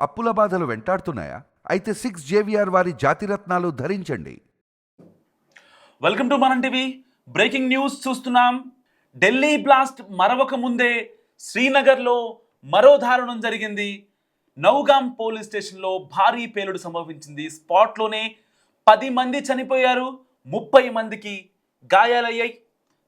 అప్పుల బాధలు వెంటాడుతున్నాయా? అయితే సిక్స్ జేవిఆర్ వారి జాతిరత్నాలు ధరించండి. Welcome to Manam TV breaking news చూస్తున్నాం. ఢిల్లీ బ్లాస్ట్ మరవక ముందే శ్రీనగర్లో మరో దారుణం జరిగింది. నౌగాం పోలీస్ స్టేషన్లో భారీ పేలుడు సంభవించింది. స్పాట్లోనే పది మంది చనిపోయారు. ముప్పై మందికి గాయాలయ్యాయి.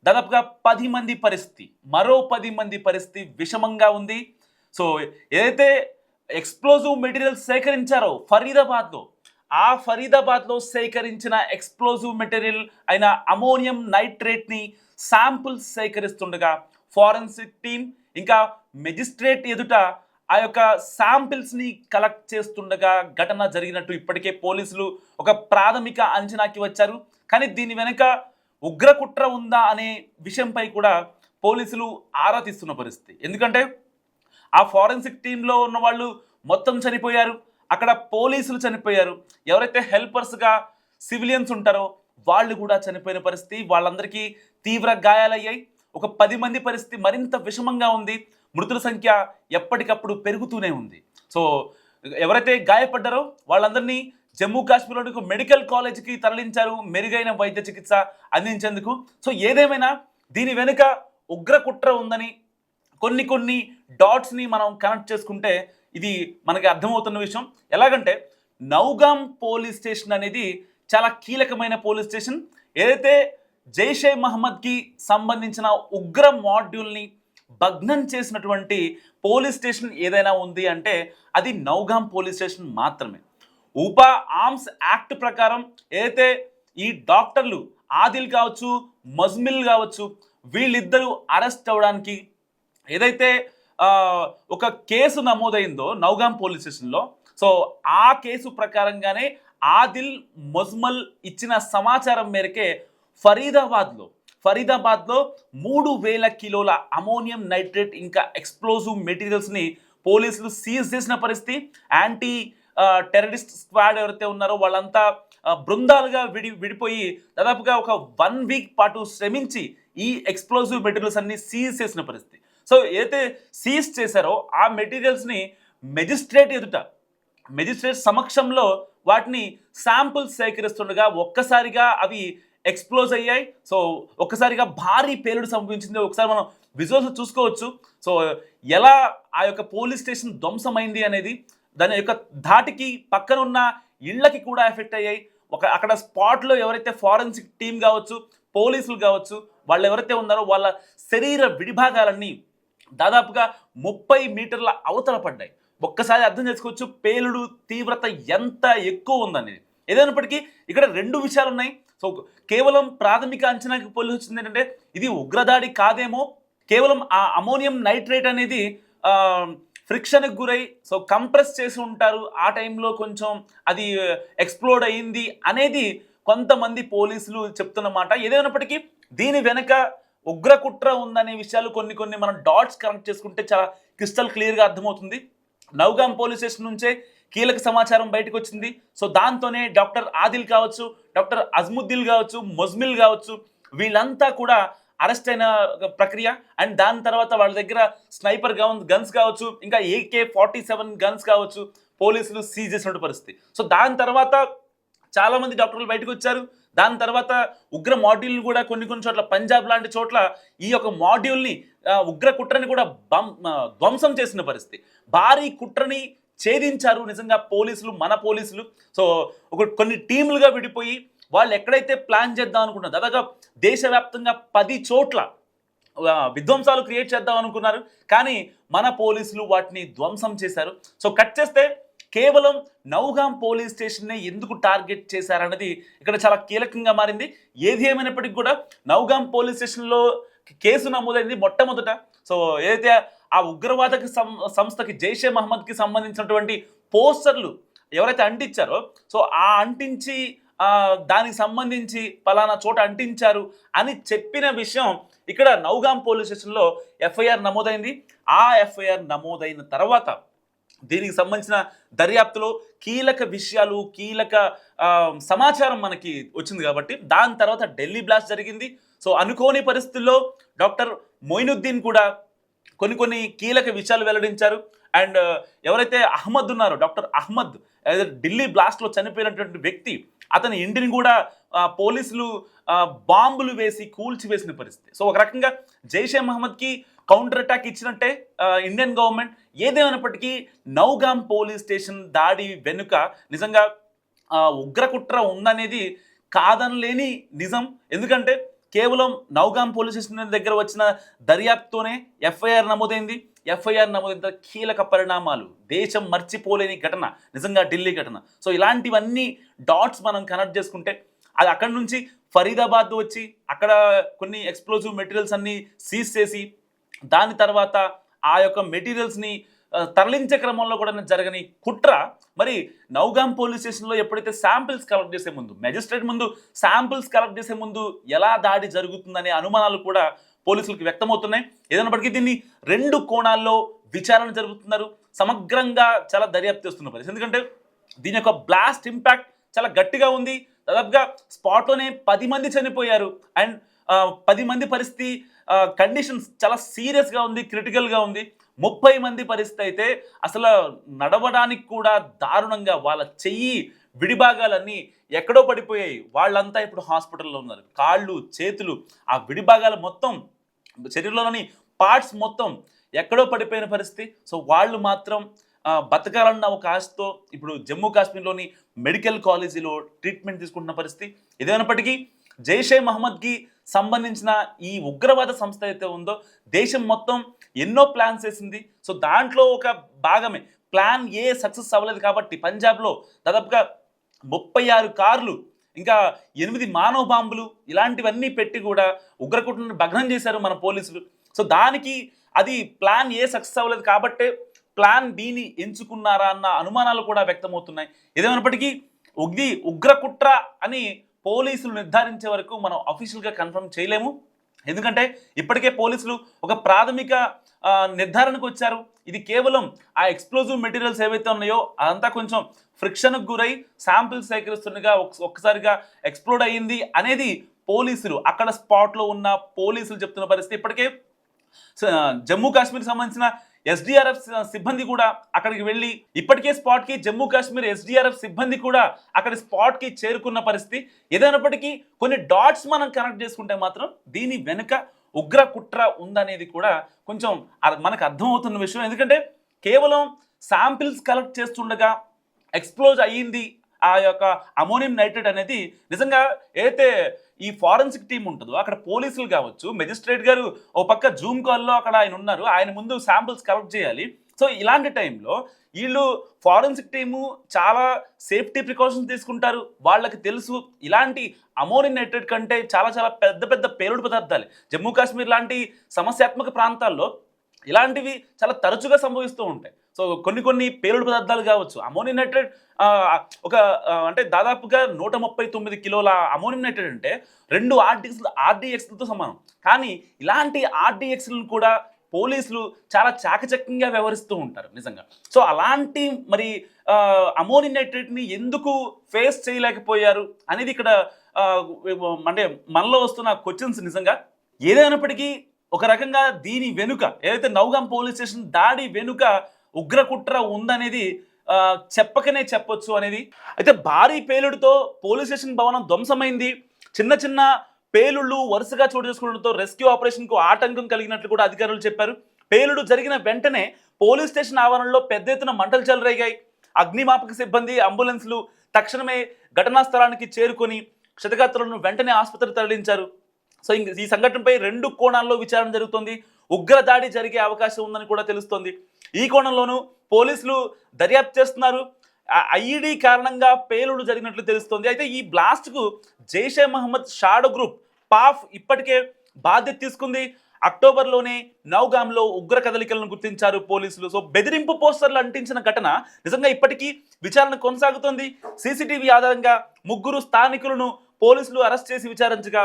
దాదాపుగా పది మంది పరిస్థితి. మరో పది మంది పరిస్థితి విషమంగా ఉంది. సో ఏదైతే ఎక్స్ప్లోజివ్ మెటీరియల్ సేకరించారో ఫరీదాబాద్లో. ఆ ఫరీదాబాద్లో సేకరించిన ఎక్స్ప్లోజివ్ మెటీరియల్ అయిన అమోనియం నైట్రేట్ని శాంపుల్స్ సేకరిస్తుండగా ఫారెన్సిక్ టీం ఇంకా మెజిస్ట్రేట్ ఎదుట ఆ యొక్క శాంపిల్స్ని కలెక్ట్ చేస్తుండగా ఘటన జరిగినట్టు ఇప్పటికే పోలీసులు ఒక ప్రాథమిక అంచనాకి వచ్చారు. కానీ దీని వెనుక ఉగ్రకుట్ర ఉందా అనే విషయంపై కూడా పోలీసులు ఆరా తీస్తున్న పరిస్థితి. ఎందుకంటే ఆ ఫారెన్సిక్ టీంలో ఉన్న వాళ్ళు మొత్తం చనిపోయారు. అక్కడ పోలీసులు చనిపోయారు. ఎవరైతే హెల్పర్స్గా సివిలియన్స్ ఉంటారో వాళ్ళు కూడా చనిపోయిన పరిస్థితి. వాళ్ళందరికీ తీవ్ర గాయాలయ్యాయి. ఒక పది మంది పరిస్థితి మరింత విషమంగా ఉంది. మృతుల సంఖ్య ఎప్పటికప్పుడు పెరుగుతూనే ఉంది. సో ఎవరైతే గాయపడ్డారో వాళ్ళందరినీ జమ్మూ కాశ్మీర్లోని ఒక మెడికల్ కాలేజీకి తరలించారు. మెరుగైన వైద్య చికిత్స అందించేందుకు. సో ఏదేమైనా దీని వెనుక ఉగ్ర కుట్ర ఉందని కొన్ని కొన్ని డాట్స్ని మనం కనెక్ట్ చేసుకుంటే ఇది మనకి అర్థమవుతున్న విషయం. ఎలాగంటే నౌగాం పోలీస్ స్టేషన్ అనేది చాలా కీలకమైన పోలీస్ స్టేషన్. ఏదైతే జైషే మహమ్మద్కి సంబంధించిన ఉగ్ర మాడ్యూల్ని భగ్నం చేసినటువంటి పోలీస్ స్టేషన్ ఏదైనా ఉంది అంటే అది నౌగాం పోలీస్ స్టేషన్ మాత్రమే. ఉపా ఆర్మ్స్ యాక్ట్ ప్రకారం ఏదైతే ఈ డాక్టర్లు ఆదిల్ కావచ్చు మజ్మిల్ కావచ్చు వీళ్ళిద్దరూ అరెస్ట్ అవ్వడానికి ఏదైతే ఒక కేసు నమోదైందో నౌగాం పోలీస్ స్టేషన్లో సో ఆ కేసు ప్రకారంగానే ఆదిల్ మొజ్మల్ ఇచ్చిన సమాచారం మేరకే ఫరీదాబాద్లో ఫరీదాబాద్లో మూడు వేల కిలోల అమోనియం నైట్రేట్ ఇంకా ఎక్స్ప్లోజివ్ మెటీరియల్స్ని పోలీసులు సీజ్ చేసిన పరిస్థితి. యాంటీ టెర్రరిస్ట్ స్క్వాడ్ ఎవరైతే ఉన్నారో వాళ్ళంతా బృందాలుగా విడి విడిపోయి దాదాపుగా ఒక వన్ వీక్ పాటు శ్రమించి ఈ ఎక్స్ప్లోజివ్ మెటీరియల్స్ అన్ని సీజ్ చేసిన పరిస్థితి. సో ఏదైతే సీజ్ చేశారో ఆ మెటీరియల్స్ని మెజిస్ట్రేట్ ఎదుట మెజిస్ట్రేట్ సమక్షంలో వాటిని శాంపుల్స్ సేకరిస్తుండగా ఒక్కసారిగా అవి ఎక్స్ప్లోజ్ అయ్యాయి. సో ఒక్కసారిగా భారీ పేలుడు సంభవించింది. ఒకసారి మనం విజువల్స్ చూసుకోవచ్చు. సో ఎలా ఆ యొక్క పోలీస్ స్టేషన్ ధ్వంసమైంది అనేది దాని యొక్క ధాటికి పక్కన ఉన్న ఇళ్ళకి కూడా ఎఫెక్ట్ అయ్యాయి. ఒక అక్కడ స్పాట్లో ఎవరైతే ఫారెన్సిక్ టీం కావచ్చు పోలీసులు కావచ్చు వాళ్ళు ఎవరైతే ఉన్నారో వాళ్ళ శరీర విడిభాగాలన్నీ దాదాపుగా ముప్పై మీటర్ల అవతల పడ్డాయి. ఒక్కసారి అర్థం చేసుకోవచ్చు పేలుడు తీవ్రత ఎంత ఎక్కువ ఉందనేది ఏదైనప్పటికీ ఇక్కడ రెండు విషయాలు ఉన్నాయి సో కేవలం ప్రాథమిక అంచనాకి పోలి వచ్చింది ఏంటంటే ఇది ఉగ్రదాడి కాదేమో కేవలం ఆ అమోనియం నైట్రేట్ అనేది ఫ్రిక్షన్కి గురై సో కంప్రెస్ చేసి ఉంటారు. ఆ టైంలో కొంచెం అది ఎక్స్ప్లోడ్ అయ్యింది అనేది కొంతమంది పోలీసులు చెప్తున్న మాట. ఏదైనప్పటికీ దీని వెనక ఉగ్రకుట్ర ఉందనే విషయాలు కొన్ని కొన్ని మనం డాట్స్ కనెక్ట్ చేసుకుంటే చాలా క్రిస్టల్ క్లియర్గా అర్థమవుతుంది. నౌగాం పోలీస్ స్టేషన్ నుంచే కీలక సమాచారం బయటకు వచ్చింది. సో దాంతోనే డాక్టర్ ఆదిల్ కావచ్చు డాక్టర్ అజ్ముద్దీల్ కావచ్చు మొజ్మిల్ కావచ్చు వీళ్ళంతా కూడా అరెస్ట్ అయిన ప్రక్రియ. అండ్ దాని తర్వాత వాళ్ళ దగ్గర స్నైపర్ గన్ గన్స్ కావచ్చు ఇంకా ఏకే ఫార్టీ సెవెన్ గన్స్ కావచ్చు పోలీసులు సీజ్ చేసినటువంటి పరిస్థితి. సో దాని తర్వాత చాలామంది డాక్టర్లు బయటకు వచ్చారు. దాని తర్వాత ఉగ్ర మాడ్యూల్ కూడా కొన్ని కొన్ని చోట్ల పంజాబ్ లాంటి చోట్ల ఈ యొక్క మాడ్యూల్ని ఉగ్ర కుట్రని కూడా బం ధ్వంసం చేసిన పరిస్థితి. భారీ కుట్రని ఛేదించారు నిజంగా పోలీసులు మన పోలీసులు. సో ఒక కొన్ని టీములుగా విడిపోయి వాళ్ళు ఎక్కడైతే ప్లాన్ చేద్దాం అనుకున్నారు దాదాపు దేశవ్యాప్తంగా పది చోట్ల విధ్వంసాలు క్రియేట్ చేద్దాం అనుకున్నారు. కానీ మన పోలీసులు వాటిని ధ్వంసం చేశారు. సో కట్ చేస్తే కేవలం నౌగాం పోలీస్ స్టేషన్నే ఎందుకు టార్గెట్ చేశారన్నది ఇక్కడ చాలా కీలకంగా మారింది. ఏది ఏమైనప్పటికీ కూడా నౌగాం పోలీస్ స్టేషన్లో కేసు నమోదైంది మొట్టమొదట. సో ఏదైతే ఆ ఉగ్రవాదకి సం సంస్థకి జైషే మహమ్మద్కి సంబంధించినటువంటి పోస్టర్లు ఎవరైతే అంటించారో సో ఆ అంటించి దానికి సంబంధించి పలానా చోట అంటించారు అని చెప్పిన విషయం ఇక్కడ నౌగాం పోలీస్ స్టేషన్లో ఎఫ్ఐఆర్ నమోదైంది. ఆ ఎఫ్ఐఆర్ నమోదైన తర్వాత దీనికి సంబంధించిన దర్యాప్తులో కీలక విషయాలు కీలక సమాచారం మనకి వచ్చింది కాబట్టి దాని తర్వాత ఢిల్లీ బ్లాస్ట్ జరిగింది. సో అనుకోని పరిస్థితుల్లో డాక్టర్ మొయినుద్దీన్ కూడా కొన్ని కొన్ని కీలక విషయాలు వెల్లడించారు. అండ్ ఎవరైతే అహ్మద్ ఉన్నారో డాక్టర్ అహ్మద్ ఢిల్లీ బ్లాస్ట్లో చనిపోయినటువంటి వ్యక్తి అతని ఇంటిని కూడా పోలీసులు బాంబులు వేసి కూల్చివేసిన పరిస్థితి. సో ఒక రకంగా జైషే మహమ్మద్కి కౌంటర్ అటాక్ ఇచ్చినట్టే ఇండియన్ గవర్నమెంట్ ఏదేమైనప్పటికీ నౌగాం పోలీస్ స్టేషన్ దాడి వెనుక నిజంగా ఉగ్రకుట్ర ఉందనేది కాదనలేని నిజం. ఎందుకంటే కేవలం నౌగాం పోలీస్ స్టేషన్ దగ్గర వచ్చిన దర్యాప్తుతోనే ఎఫ్ఐఆర్ నమోదైంది. ఎఫ్ఐఆర్ నమోదైన కీలక పరిణామాలు. దేశం మర్చిపోలేని ఘటన. నిజంగా ఢిల్లీ ఘటన. సో ఇలాంటివన్నీ డాట్స్ మనం కనెక్ట్ చేసుకుంటే అది అక్కడి నుంచి ఫరీదాబాద్ వచ్చి అక్కడ కొన్ని ఎక్స్ప్లోజివ్ మెటీరియల్స్ అన్నీ సీజ్ చేసి దాని తర్వాత ఆ యొక్క మెటీరియల్స్ని తరలించే క్రమంలో కూడా జరగని కుట్ర. మరి నౌగాం పోలీస్ స్టేషన్లో ఎప్పుడైతే శాంపిల్స్ కలెక్ట్ చేసే ముందు మెజిస్ట్రేట్ ముందు శాంపిల్స్ కలెక్ట్ చేసే ముందు ఎలా దాడి జరుగుతుందనే అనుమానాలు కూడా పోలీసులకు వ్యక్తమవుతున్నాయి. ఏదైనప్పటికీ దీన్ని రెండు కోణాల్లో విచారణ జరుగుతున్నారు సమగ్రంగా చాలా దర్యాప్తు చేస్తున్న పరిస్థితి. ఎందుకంటే దీని యొక్క బ్లాస్ట్ ఇంపాక్ట్ చాలా గట్టిగా ఉంది. దాదాపుగా స్పాట్లోనే పది మంది చనిపోయారు. అండ్ పది మంది పరిస్థితి కండిషన్స్ చాలా సీరియస్గా ఉంది క్రిటికల్గా ఉంది. ముప్పై మంది పరిస్థితి అయితే అసలు నడవడానికి కూడా దారుణంగా వాళ్ళ చెయ్యి విడిభాగాలన్నీ ఎక్కడో పడిపోయాయి. వాళ్ళంతా ఇప్పుడు హాస్పిటల్లో ఉన్నారు. కాళ్ళు చేతులు ఆ విడిభాగాలు మొత్తం శరీరంలోని పార్ట్స్ మొత్తం ఎక్కడో పడిపోయిన పరిస్థితి. సో వాళ్ళు మాత్రం బతకాలన్న ఒక ఆశతో ఇప్పుడు జమ్మూ కాశ్మీర్లోని మెడికల్ కాలేజీలో ట్రీట్మెంట్ తీసుకుంటున్న పరిస్థితి. ఏదైనప్పటికీ జైషే మహమ్మద్కి సంబంధించిన ఈ ఉగ్రవాద సంస్థ అయితే ఉందో దేశం మొత్తం ఎన్నో ప్లాన్స్ వేసింది. సో దాంట్లో ఒక భాగమే. ప్లాన్ ఏ సక్సెస్ అవ్వలేదు కాబట్టి పంజాబ్లో దాదాపుగా ముప్పై ఆరు కార్లు ఇంకా ఎనిమిది మానవ బాంబులు ఇలాంటివన్నీ పెట్టి కూడా ఉగ్రకుట్రను భగ్నం చేశారు మన పోలీసులు. సో దానికి అది ప్లాన్ ఏ సక్సెస్ అవ్వలేదు కాబట్టే ప్లాన్ బిని ఎంచుకున్నారా అన్న అనుమానాలు కూడా వ్యక్తమవుతున్నాయి. ఏదేమైనప్పటికీ ఉగ్ది ఉగ్రకుట్ర అని పోలీసులు నిర్ధారించే వరకు మనం అఫీషియల్గా కన్ఫర్మ్ చేయలేము. ఎందుకంటే ఇప్పటికే పోలీసులు ఒక ప్రాథమిక నిర్ధారణకు వచ్చారు. ఇది కేవలం ఆ ఎక్స్ప్లోజివ్ మెటీరియల్స్ ఏవైతే ఉన్నాయో అదంతా కొంచెం ఫ్రిక్షన్కు గురై శాంపిల్స్ సేకరిస్తుండగా ఒక్- ఒక్కసారిగా ఎక్స్ప్లోడ్ అయ్యింది అనేది పోలీసులు అక్కడ స్పాట్లో ఉన్న పోలీసులు చెప్తున్న పరిస్థితి. ఇప్పటికే జమ్మూ కాశ్మీర్ సంబంధించిన ఎస్డిఆర్ఎఫ్ సిబ్బంది కూడా అక్కడికి వెళ్ళి ఇప్పటికే స్పాట్కి జమ్మూ కాశ్మీర్ ఎస్డిఆర్ఎఫ్ సిబ్బంది కూడా అక్కడ స్పాట్కి చేరుకున్న పరిస్థితి. ఏదైనప్పటికీ కొన్ని డాట్స్ మనం కనెక్ట్ చేసుకుంటే మాత్రం దీని వెనుక ఉగ్ర కుట్ర ఉందనేది కూడా కొంచెం మనకు అర్థమవుతున్న విషయం. ఎందుకంటే కేవలం శాంపిల్స్ కలెక్ట్ చేస్తుండగా ఎక్స్ప్లోజ్ అయ్యింది ఆ యొక్క అమోనియం నైట్రేట్ అనేది నిజంగా ఏదైతే ఈ ఫారెన్సిక్ టీం ఉంటుందో. అక్కడ పోలీసులు కావచ్చు మెజిస్ట్రేట్ గారు ఓ పక్క జూమ్ కాల్లో అక్కడ ఆయన ఉన్నారు. ఆయన ముందు శాంపుల్స్ కలెక్ట్ చేయాలి. సో ఇలాంటి టైంలో వీళ్ళు ఫారెన్సిక్ టీము చాలా సేఫ్టీ ప్రికాషన్స్ తీసుకుంటారు. వాళ్ళకి తెలుసు. ఇలాంటి అమోనియం నైట్రేట్ కంటే చాలా చాలా పెద్ద పెద్ద పేలుడు పదార్థాలు. జమ్మూ కాశ్మీర్ లాంటి సమస్యాత్మక ప్రాంతాల్లో ఇలాంటివి చాలా తరచుగా సంభవిస్తూ ఉంటాయి. సో కొన్ని కొన్ని పేలుడు పదార్థాలు కావచ్చు అమోనియం నైట్రేట్ ఒక అంటే దాదాపుగా నూట ముప్పై తొమ్మిది కిలోల అమోనియం నైట్రేట్ అంటే రెండు ఆర్డిఎక్స్ ఆర్డిఎక్స్లతో సమానం. కానీ ఇలాంటి ఆర్డిఎక్స్లను కూడా పోలీసులు చాలా చాకచక్యంగా వ్యవహరిస్తూ ఉంటారు నిజంగా. సో అలాంటి మరి అమోనియం నైట్రేట్ని ఎందుకు ఫేస్ చేయలేకపోయారు అనేది ఇక్కడ అంటే మనలో వస్తున్న క్వశ్చన్స్ నిజంగా ఏదైనప్పటికీ ఒక రకంగా దీని వెనుక ఏదైతే నౌగాం పోలీస్ స్టేషన్ దాడి వెనుక ఉగ్రకుట్ర ఉందనేది చెప్పకనే చెప్పొచ్చు అనేది. అయితే భారీ పేలుడుతో పోలీస్ స్టేషన్ భవనం ధ్వంసమైంది. చిన్న చిన్న పేలుళ్ళు వరుసగా చోటు చేసుకోవడంతో రెస్క్యూ ఆపరేషన్కు ఆటంకం కలిగినట్లు కూడా అధికారులు చెప్పారు. పేలుడు జరిగిన వెంటనే పోలీస్ స్టేషన్ ఆవరణలో పెద్ద ఎత్తున మంటలు చెలరేగాయి. అగ్నిమాపక సిబ్బంది అంబులెన్స్లు తక్షణమే ఘటనా స్థలానికి చేరుకొని క్షతగాత్రులను వెంటనే ఆసుపత్రికి తరలించారు. సో ఈ సంఘటనపై రెండు కోణాల్లో విచారణ జరుగుతోంది. ఉగ్ర దాడి జరిగే అవకాశం ఉందని కూడా తెలుస్తోంది. ఈ కోణంలోనూ పోలీసులు దర్యాప్తు చేస్తున్నారు. ఐఈడీ కారణంగా పేలుడు జరిగినట్లు తెలుస్తోంది. అయితే ఈ బ్లాస్ట్కు Jaishe Mohammed shadow group PAFF ఇప్పటికే బాధ్యత తీసుకుంది. అక్టోబర్లోనే నౌగాంలో ఉగ్ర కదలికలను గుర్తించారు పోలీసులు. సో బెదిరింపు పోస్టర్లు అంటించిన ఘటన నిజంగా ఇప్పటికీ విచారణ కొనసాగుతోంది. సీసీటీవీ ఆధారంగా ముగ్గురు స్థానికులను పోలీసులు అరెస్ట్ చేసి విచారించగా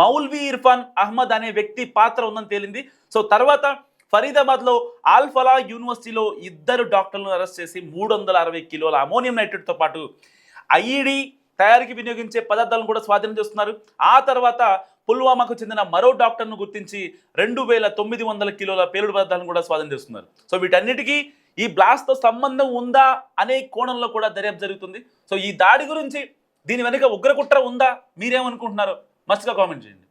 మౌల్వీ ఇర్ఫాన్ అహ్మద్ అనే వ్యక్తి పాత్ర ఉందని తేలింది. సో తర్వాత ఫరీదాబాద్లో ఆల్ఫలా యూనివర్సిటీలో ఇద్దరు డాక్టర్లను అరెస్ట్ చేసి మూడు వందల అరవై కిలోల అమోనియం నైట్రేట్తో పాటు ఐఈడి తయారీకి వినియోగించే పదార్థాలను కూడా స్వాధీనం చేస్తున్నారు. ఆ తర్వాత పుల్వామాకు చెందిన మరో డాక్టర్ను గుర్తించి రెండు వేల తొమ్మిది వందల కిలోల పేలుడు పదార్థాలను కూడా స్వాధీనం చేస్తున్నారు. సో వీటన్నిటికీ ఈ బ్లాస్ట్తో సంబంధం ఉందా అనే కోణంలో కూడా దర్యాప్తు జరుగుతుంది. సో ఈ దాడి గురించి దీని వెనుక ఉగ్రకుట్ర ఉందా? మీరేమనుకుంటున్నారు? మస్తుగా కామెంట్ చేయండి.